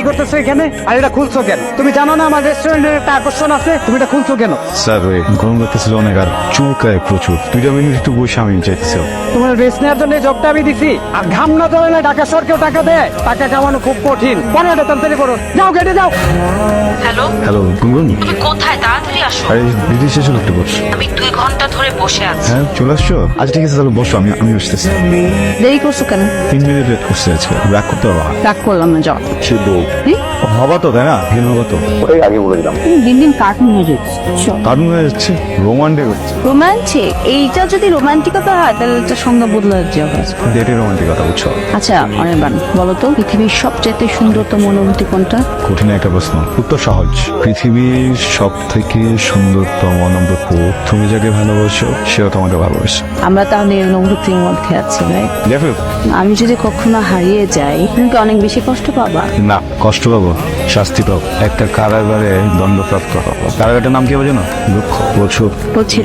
কি করতেছো এখানে? আর এটা খুলছো কেন? তুমি জানো না আমার রেস্টুরেন্টের একটা আকর্ষণ আছে? তুমি এটা খুলছো কেন? স্যার ওই গরম লাগতেছিল অনেক আর চুলকায় প্রচুর। দুইটা মিনিট একটু বসে আমি চাইতেছিলাম। তোমার রেস্ট নেওয়ার জন্য জবটা আমি দিছি। আর ঘাম না ধরে না ঢাকা সরকেও টাকা দেয়। টাকা কামানো খুব কঠিন। পনেরোটা তাড়াতাড়ি করো। যাও কেটে যাও। হ্যালো হ্যালো গুনগুন। তুমি কোথায়? তাড়াতাড়ি আসো। আরে দিদি শেষে একটু বস। আমি দুই ঘণ্টা ধরে বসে আছি। হ্যাঁ চলে আসছো? আচ্ছা ঠিক আছে তাহলে বসো আমি আমি আসতেছি। দেরি করছ কেন? তিন মিনিট লেট করছে আজকে। রাগ করতে হবে রাগ করলাম না যাও। সে বউ। কি? তাই না? তো। তুমি দিন দিন কার্টুন হয়ে যাচ্ছ। কারণ হয়ে যাচ্ছে রোমান্টিক হচ্ছে। রোমান্টিক এইটা যদি রোমান্টিকতা হয় তাহলে এটা সংজ্ঞা বদলে যাবে ডেটের রোমান্টিকতা বুঝছ? আচ্ছা অনির্বাণ বলো তো পৃথিবীর সবচেয়ে সুন্দরতম অনুভূতি কোনটা? কঠিন একটা প্রশ্ন। উত্তর সহজ। পৃথিবীর সব থেকে সুন্দরতম অনুভূতি তুমি যাকে ভালোবাসো সেও তোমাকে ভালোবাসে। আমরা তাহলে এই অনুভূতির মধ্যে আছি রাইট আমি যদি কখনো হারিয়ে যাই তুমি কি অনেক বেশি কষ্ট পাবা? না কষ্ট পাবো। শাস্তি পাবো একটা কারাগারে দণ্ডপ্রাপ্ত কারাগারটার নাম কি হবে জানো? দুঃখ বলছি?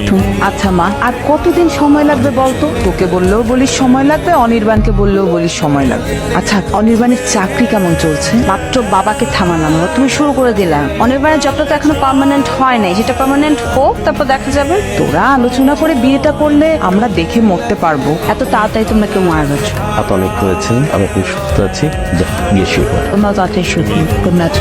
তুমি আচ্ছা মা আর কতদিন সময় লাগবে বলতো? তোকে বললেও বলিস সময় লাগবে অনির্বাণকে বললেও বলিস সময় লাগবে। আচ্ছা অনির্বাণের চাকরি কেমন চলছে? মাত্র বাবাকে থামালাম। না তুমি শুরু করে দিলাম অনির্বাণের জবটা তো এখনও পার্মানেন্ট হয় নাই। যেটা পার্মানেন্ট হোক তারপর দেখা যাবে। তোরা আলোচনা করে বিয়েটা করলে আমরা দেখে মরতে পারব। এত তাড়াতাড়ি তোমরা কেউ মারা যাচ্ছ। হাত অনেক করেছেন আমি এখন সুস্থ আছি। যা, গিয়ে শুয়ে পড়ো। তোমরা তাড়াতাড়ি শুধু গুড নাইট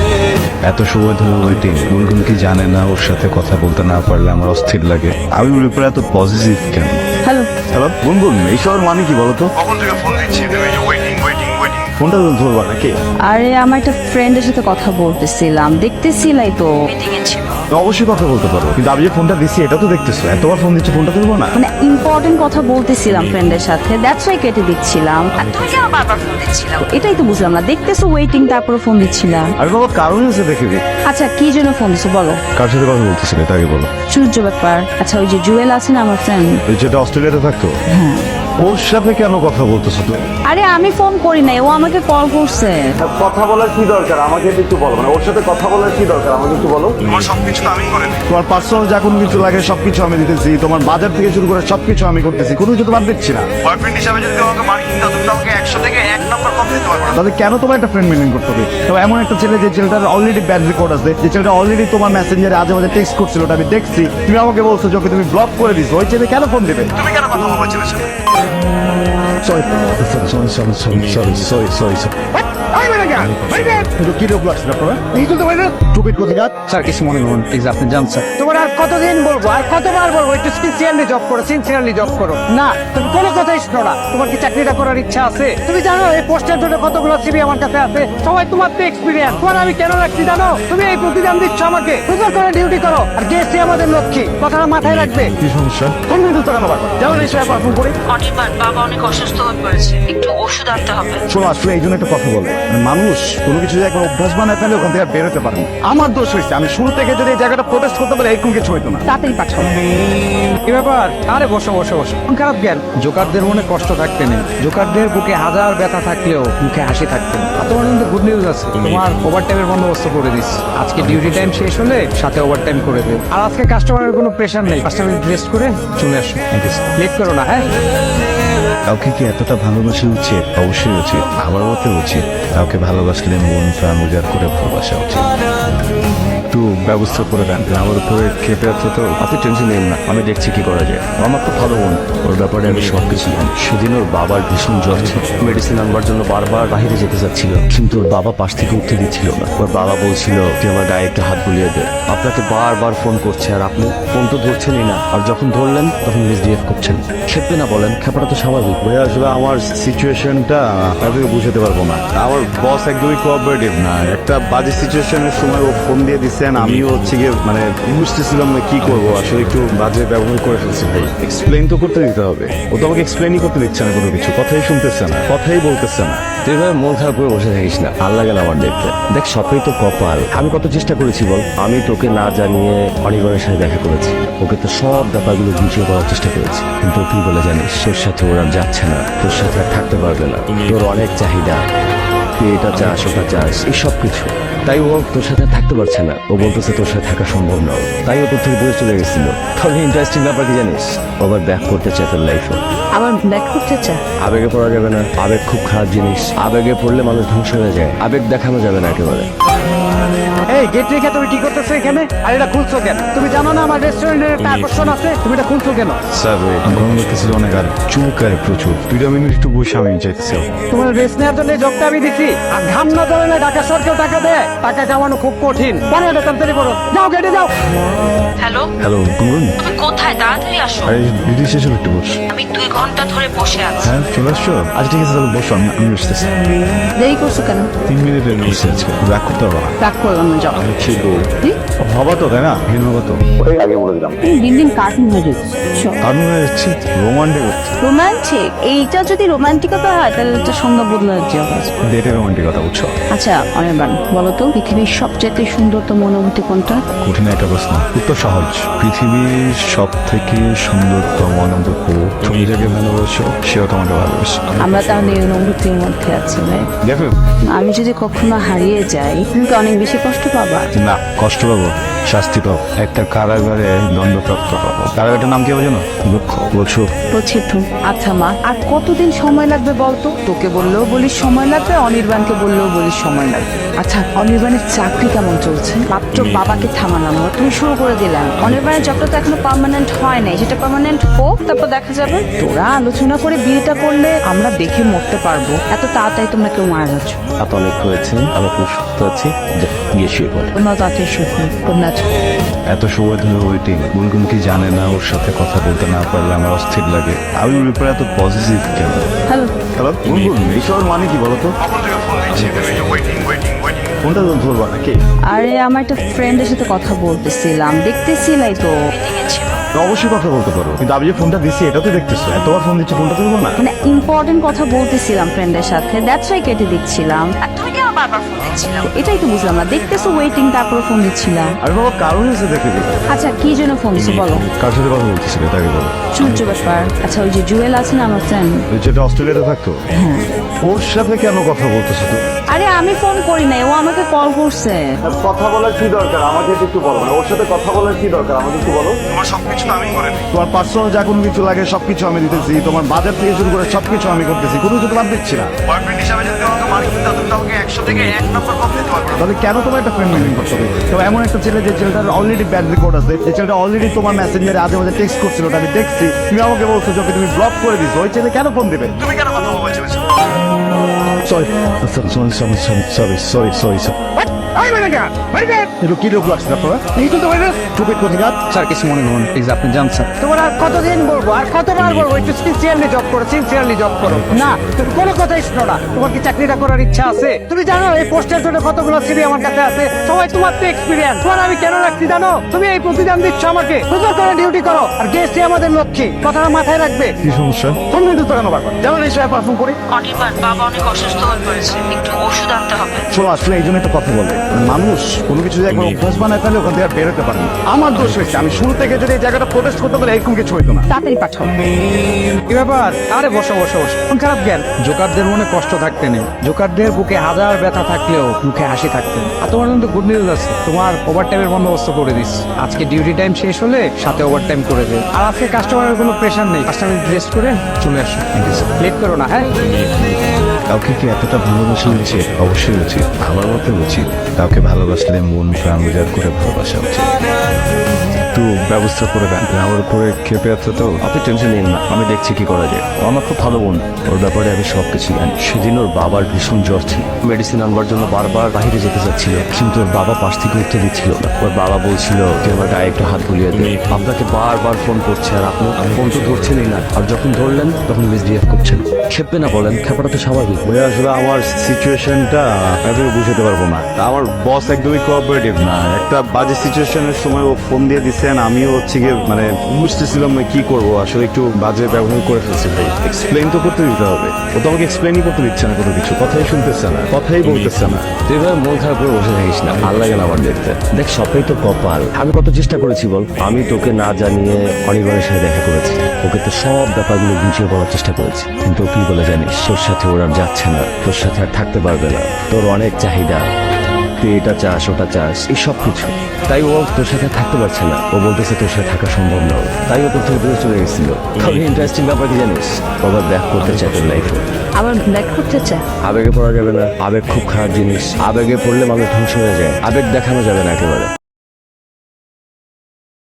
এত সময় ধরে ওয়েটিং গুনগুন কি জানে না ওর সাথে কথা বলতে না পারলে আমার অস্থির লাগে। আমি ওর উপরে এত পজিটিভ কেন? হ্যালো। হ্যালো গুনগুন এইসবের মানে কি বলতো কখন থেকে ফোন দিচ্ছি? ওয়েটিং ওয়েটিং ওয়েটিং ফোনটা তো ধরবা নাকি? আরে আমার একটা ফ্রেন্ডের সাথে কথা বলতেছিলাম। দেখতেছিলাই তো। মিটিং এ ছিল। তো অবশ্যই কথা বলতে পারো। কিন্তু আমি যে ফোনটা দিচ্ছি এটা তো দেখতেছো। এতবার ফোন দিচ্ছি ফোনটা ধরবো না? মানে ইম্পর্টেন্ট কথা বলতেছিলাম ফ্রেন্ডের সাথে। দ্যাটস ওয়াই কেটে দিচ্ছিলাম। আর তুমি কেন বারবার ফোন দিচ্ছিলাম। এটাই তো বুঝলাম না। দেখতেছো ওয়েটিং তারপরে ফোন দিচ্ছিলাম আমি বাবা কারণ আছে দেখে দিই। আচ্ছা কি জন্য ফোন দিছো বলো? কার সাথে কথা বলতেছিলে তাকে বলো। সূর্য ব্যাপার। আচ্ছা ওই যে জুয়েল আছে না আমার ফ্রেন্ড ওই যেটা অস্ট্রেলিয়াতে থাকতো। ওর সাথে কেন কথা বলতেছো তুমি? আরে আমি ফোন করি নাই ও আমাকে কল করছে। কথা বলার কি দরকার? আমাকে একটু বলো মানে ওর সাথে কথা বলার কি দরকার? আমাকে একটু বলো। তোমার সবকিছু তো আমি করে তোমার পার্সোনাল যা কোনো কিছু লাগে সবকিছু আমি দিতেছি। তোমার বাজার থেকে শুরু করে সবকিছু আমি করতেছি। কোনো কিছু তোমার দিচ্ছি না। বয়ফ্রেন্ড হিসাবে যদি তোমাকে মার্কিং দাও তুমি আমাকে একশো থেকে এক তাহলে কেন তোমার একটা ফ্রেন্ড মেনটেন করতে হবে তো এমন একটা ছেলে যে ছেলেটার অলরেডি ব্যাড রেকর্ড আছে যে ছেলেটা অলরেডি তোমার মেসেঞ্জারে আজে মাঝে টেক্সট করছিল ওটা আমি দেখছি তুমি আমাকে বলছো যে তুমি ব্লক করে দিছো ওই ছেলে কেন ফোন দেবে তুমি কেন কথা বলছো sorry sorry sorry sorry sorry sorry sorry কি রোগ লাগছে আপনারা? এই তো তোমার টুপিট কোথায় যাত স্যার কিছু মনে করুন প্লিজ আপনি জান স্যার। তোমার আর কতদিন বলব? আর কতবার বলব? একটু সিনসিয়ারলি জব করো সিনসিয়ারলি জব করো। না তুমি কোনো কথাই শোনো না। তোমার কি চাকরিটা করার ইচ্ছা আছে? তুমি জানো এই পোস্টের জন্য কতগুলো সিবি আমার কাছে আছে। সবাই তোমার তো এক্সপিরিয়েন্স তোমার আমি কেন রাখছি জানো? তুমি এই প্রতিদান দিচ্ছ আমাকে। সুন্দর করে ডিউটি করো। আর গেছি আমাদের লক্ষ্মী। কথাটা মাথায় রাখবে। কি সমস্যা? টাকা সময় পারফর্ম করি। অনির্বাণ বাবা অনেক অসুস্থ হয়ে পড়েছে। একটু ওষুধ আনতে হবে। শোনো আসলে এই জন্য একটা কথা বলে মানুষ কোনো কিছু যদি একবার অভ্যাস বানায় ফেলে ওখান থেকে বেরোতে পারে না। আমার দোষ হয়েছে আমি শুরু থেকে যদি এই জায়গাটা প্রোটেস্ট করতে পারি এরকম কিছু হইতো না। তাড়াতাড়ি পাঠাও কি ব্যাপার? আরে বসো বসো বসো। মন খারাপ জ্ঞান? জোকারদের মনে কষ্ট থাকতে নেই। জোকারদের বুকে হাজার ব্যথা থাকলেও মুখে হাসি থাকতে আর তোমার কিন্তু গুড নিউজ আছে। তোমার ওভার টাইমের বন্দোবস্ত করে দিচ্ছি আজকে ডিউটি টাইম শেষ হলে সাথে ওভার টাইম করে দেবে আর আজকে কাস্টমারের কোনো প্রেশার নেই। কাস্টমার রেস্ট করে চলে আসো। লেট করো না হ্যাঁ? কাউকে কি এতটা ভালোবাসা উচিত? অবশ্যই উচিত। আমার মতে উচিত। কাউকে ভালোবাসলে মন প্রাণ উজাড় করে ভালোবাসা উচিত। ব্যবস্থা করে দেন। আমার উপরে খেপে আছে তো আপনি টেনশন নেন না আমি দেখছি কি করা যায়। আমার তো ভালো বোন। ওর ব্যাপারে আমি সব কিছু জানি। সেদিন ওর বাবার ভীষণ জ্বর ছিল। মেডিসিন আনবার জন্য বারবার বাইরে যেতে চাচ্ছিল। কিন্তু ওর বাবা পাশ থেকে উঠতে দিচ্ছিল না। ওর বাবা বলছিল যে আমার গায়ে একটু হাত বুলিয়ে দে। আপনাকে বারবার ফোন করছে আর আপনি ফোন তো ধরছেনই না। আর যখন ধরলেন তখন মিসবিহেভ করছেন। খেপবে না বলেন খেপাটা তো স্বাভাবিক। ভাই আসলে আমার সিচুয়েশনটা আপনাকে বুঝাতে পারব না। আমার বস একদমই কোঅপারেটিভ না। একটা বাজে সিচুয়েশনের সময় ও ফোন দিয়ে দিচ্ছেন আমিও হচ্ছে গিয়ে মানে বুঝতেছিলাম না কি করব আসলে একটু বাজে ব্যবহার করে ফেলছি ভাই। এক্সপ্লেন তো করতে দিতে হবে। ও তো আমাকে এক্সপ্লেনই করতে দিচ্ছে না কোনো কিছু কথাই শুনতেছে না কথাই বলতেছে না। তুই ভাই মন খারাপ করে বসে থাকিস না ভালো লাগে না আমার দেখতে। দেখ সবই তো কপাল। আমি কত চেষ্টা করেছি বল আমি তোকে না জানিয়ে অনির্বাণের সাথে দেখা করেছি। ওকে তো সব ব্যাপারগুলো বুঝিয়ে বলার চেষ্টা করেছি। কিন্তু তুই বলে জানিস তোর সাথে ওরা যাচ্ছে না তোর সাথে আর থাকতে পারবে না। তোর অনেক চাহিদা তুই এটা চাস ওটা চাস এই সব কিছু তাই ও তোর সাথে থাকতে পারছে না। ও বলতেছে তোর সাথে থাকা সম্ভব না তাই ও তোর থেকে দূরে চলে গেছিল। তবে ইন্টারেস্টিং ব্যাপার কি জানিস? আবার ব্যাক করতে চায় তোর লাইফে আবার ব্যাক করতে চায়? আবেগে পড়া যাবে না। আবেগ খুব খারাপ জিনিস। আবেগে পড়লে মানুষ ধ্বংস হয়ে যায়। আবেগ দেখানো যাবে না একেবারে। এই গেট রেখে তুমি কি করতেছো এখানে? আর এটা খুলছো কেন? তুমি জানো না আমার রেস্টুরেন্টের একটা আকর্ষণ আছে? তুমি এটা খুলছো কেন? স্যার গরম লাগতেছিল অনেক আর চুলকায় প্রচুর। দুইটা মিনিট একটু বসে আমি চাইতেছি। তোমার রেস্ট নেওয়ার জন্য জবটা আমি দিচ্ছি আর ঘাম না ধরে না ঢাকা সরকার টাকা দেয় টাকা কামানো খুব কঠিন। পরে এটা তাড়াতাড়ি করো। যাও গেটে যাও। হ্যালো হ্যালো গুনগুন। তুমি কোথায়? তাড়াতাড়ি আসো। আরে দিদি শেষ হলো একটু বস। আমি দুই ঘণ্টা ধরে বসে আছি। হ্যাঁ চলে আসছো? আচ্ছা ঠিক আছে তাহলে বসো। আমি আমি বসতেছি দেরি করছ কেন? তিন মিনিটের বসে আজকে পারব না রাগ করলাম না হবা তো তাই না? তো আগে বলে দিলাম। দিন দিন কার্টুন হয়ে যাচ্ছে। কারণ হয়ে যাচ্ছে রোমান্টিক রোমান্টিক এইটা যদি রোমান্টিকতা হয় তাহলে একটা সংজ্ঞা বদলার যে আছে ডেটে রোমান্টিকতা বুঝছ আচ্ছা অনির্বাণ বলো তো পৃথিবীর সবচেয়ে সুন্দরতম অনুভূতি কোনটা? কঠিন একটা প্রশ্ন। উত্তর সহজ। পৃথিবীর সব থেকে সুন্দরতম অনুভূতি তুমি যাকে ভালোবাসো সেও তোমাকে ভালোবাসে। আমরা তাহলে এই অনুভূতির মধ্যে আছি ভাই দেখো। আমি যদি কখনো হারিয়ে যাই তুমি অনেক বেশি কষ্ট পাবা? না কষ্ট পাবো। শাস্তি পাবো। একটা কারাগারে দণ্ডপ্রাপ্ত পাবো। কারাগারটার নাম কি হবে জানো? দুঃখ বলছো বলছি তো আচ্ছা মা আর কতদিন সময় লাগবে বলতো? তোকে বললেও বলিস সময় লাগবে অনির্বাণকে বললেও বলিস সময় লাগবে। আচ্ছা অনির্বাণের চাকরি কেমন চলছে? মাত্র বাবাকে থামালাম। তুমি শুরু করে দিলাম। অনির্বাণের জবটা তো এখনও পার্মানেন্ট হয় নাই। সেটা পার্মানেন্ট হোক তারপর দেখা যাবে। তোরা আলোচনা করে বিয়েটা করলে আমরা দেখে মরতে পারব। এত তাড়াতাড়ি তোমরা কেউ মারা যাচ্ছ। এত অনেক হয়েছে আমি খুব সুস্থ আছি। গিয়ে শুয়ে পড়ে। তোমরা তাড়াতাড়ি সুখ তোমরা এত সময় ধরে ওয়েটিং গুনগুন কি জানে না? ওর সাথে কথা বলতে না পারলে আমার অস্থির লাগে। আমি ওর ব্যাপারে এত পজিটিভ কেন? হ্যালো হ্যালো গুনগুন এইসবের মানে কি বলতো? ফোনটা তো ধরবা নাকি আরে আমার একটা ফ্রেন্ডের সাথে কথা বলতেছিলাম। দেখতেছিলাই তো। অবশ্যই কথা বলতে পারো। কিন্তু আমি যে ফোনটা দিচ্ছি এটা তো দেখতেছো। এতবার ফোন দিচ্ছি ফোনটা তুলবো না। মানে ইম্পর্টেন্ট কথা বলতেছিলাম ফ্রেন্ডের সাথে। দ্যাটস ওয়াই কেটে দিচ্ছিলাম। কেন বারবার ফোন দিচ্ছিলাম। এটাই তো বুঝলাম না দেখতেছো ওয়েটিং তারপর ফোন দিচ্ছিলাম আমি বাবা কারণ এসে দেখে দিই আচ্ছা কি জন্য ফোন দিছো বলো। কার সাথে কথা বলতেছিলে তাকে বলো। সূর্য ব্যাপার। আচ্ছা ওই যে জুয়েল আছে না আমার ফ্রেন্ড যেটা অস্ট্রেলিয়াতে থাকতো? ওর সাথে কেন কথা বলতেছো তুই আরে আমি ফোন করি নাই ও আমাকে কল করছে। কথা বলার কি দরকার? আমাকে একটু বলো। মানে ওর সাথে কথা বলার কি দরকার? আমাকে একটু বলো। তোমার সবকিছু আমি করে তোমার পার্সোনাল যা কোনো কিছু লাগে সবকিছু আমি দিতেছি। তোমার বাজার থেকে শুরু করে সবকিছু আমি করতেছি। কোনো কিছু বাদ দিচ্ছি না। বয়ফ্রেন্ড হিসাবে যদি আমাকে মার্ক দিতে তুমি আমাকে একশো তাহলে কেন তোমার একটা ফ্রেন্ড মেনটেন করতে হবে? তো এমন একটা ছেলে যে ছেলেটার অলরেডি ব্যাড রেকর্ড আছে যে ছেলেটা অলরেডি তোমার মেসেঞ্জারে আজে মাঝে টেক্সট করছিল ওটা আমি দেখছি। তুমি আমাকে বলছো যে তুমি ব্লক করে দিছো। ওই ছেলে কেন ফোন দেবে? তুমি কেন কথা বলছো? Sorry sorry sorry sorry sorry sorry sorry কি লোক লাগছে আপনারা? এই তো তোমার টুপিট কোথাকার স্যার কিছু মনে করুন প্লিজ আপনি যান স্যার তোমার আর কতদিন বলব? আর কতবার বলব? একটু সিনসিয়ারলি জব করো সিনসিয়ারলি জব করো। না তুমি কোনো কথাই শোনো না। তোমার কি চাকরিটা করার ইচ্ছা আছে? তুমি জানো এই পোস্টের জন্য কতগুলো সিবি আমার কাছে আছে। সবাই তোমার তো এক্সপিরিয়েন্স তোমার আমি কেন রাখছি জানো? তুমি এই প্রতিদান দিচ্ছ আমাকে। সুন্দর করে ডিউটি করো। আর গেস্টই আমাদের লক্ষ্মী। কথাটা মাথায় রাখবে। কি সমস্যা? ফোন কিন্তু কেন বারবার যেমন এই সময় পারফর্ম করি। অনির্বাণ বাবা অনেক অসুস্থ হয়ে পড়েছে একটু ওষুধ আনতে হবে। শোনো আসলে এই জন্য একটা কথা বলে মানুষ কোনো কিছু যদি একবার অভ্যাস বানায় তাহলে ওখান থেকে আর বেরোতে পারে না। আমার দোষ হয়েছে আমি শুরু থেকে যদি এই জায়গাটা প্রোটেস্ট করতে পারি এরকম কিছু হইতো না। তাড়াতাড়ি পাঠাও। কি ব্যাপার? আরে বসো বসো বসো। মন খারাপ জ্ঞান? জোকারদের মনে কষ্ট থাকতে নেই। জোকারদের বুকে হাজার ব্যথা থাকলেও মুখে হাসি থাকতে। আর তোমার কিন্তু গুড নিউজ আছে। তোমার ওভার টাইমের বন্দোবস্ত করে দিস আজকে ডিউটি টাইম শেষ হলে সাথে ওভার টাইম করে দে আর আজকে কাস্টমারের কোনো প্রেশার নেই। কাস্টমার রেস্ট করে চলে আসো। লেট করো না হ্যাঁ? কাউকে কি এতটা ভালোবাসা উচিত? অবশ্যই উচিত। আমার মতে উচিত। কাউকে ভালোবাসলে মন প্রাণ উজাড় করে ভালোবাসা উচিত। ব্যবস্থা করে দেন। আমার উপরে খেপে আছে তো। আপনি টেনশন নিন না আমি দেখছি কি করা যায়। ও আমার খুব ভালো বোন ওর ব্যাপারে আমি সব কিছু জানি। সেদিন ওর বাবার ভীষণ জ্বর ছিল। মেডিসিন আনবার জন্য বারবার বাইরে যেতে চাচ্ছিল। কিন্তু ওর বাবা পাশ থেকে উঠতে দিচ্ছিল না। ওর বাবা বলছিল যে আমার গায়ে একটু হাত বুলিয়ে দে। আপনাকে বারবার ফোন করছে আর আপনি ফোন তো ধরছেনই না। আর যখন ধরলেন তখন মিসবিহেভ করছেন। খেপবে না বলেন খেপাটা তো স্বাভাবিক। ওই আসলে আমার সিচুয়েশনটা আমি বুঝতে পারব না। আমার বস একদমই কোঅপারেটিভ না। একটা বাজে সিচুয়েশনের সময় ও ফোন দিয়ে দিচ্ছেন আমিও হচ্ছে গিয়ে মানে বুঝতেছিলাম না কি করব আসলে একটু বাজে ব্যবহার করে ফেলছি ভাই। এক্সপ্লেন তো করতে দিতে হবে। ও তো আমাকে এক্সপ্লেনই করতে দিচ্ছে না কোনো কিছু কথাই শুনতেছে না কথাই বলতেছে না। তুই এভাবে মন খারাপ করে বসে থাকিস না ভালো লাগে না আমার দেখতে। দেখ সবাই তো কপাল। আমি কত চেষ্টা করেছি বল আমি তোকে না জানিয়ে অনির্বাণের সাথে দেখা করেছি। ওকে তো সব ব্যাপারগুলো বুঝিয়ে বলার চেষ্টা করেছি। কিন্তু ও কি বলে জানিস তোর সাথে ওরা যাচ্ছে না তোর সাথে আর থাকতে পারবে না। তোর অনেক চাহিদা। তুই এটা চাস ওটা চাস এই সব কিছু। তাই ও তোর সাথে থাকতে পারছে না। ও বলতেছে তোর সাথে থাকা সম্ভব নয় তাই ও তোর থেকে দূরে চলে গেছিল। তবে ইন্টারেস্টিং ব্যাপার কি জানিস? আবার ব্যাক করতে চায় তোর লাইফে আবার ব্যাক করতে চায়? আবেগে পড়া যাবে না। আবেগ খুব খারাপ জিনিস। আবেগে পড়লে মানুষ ধ্বংস হয়ে যায়। আবেগ দেখানো যাবে না একেবারে।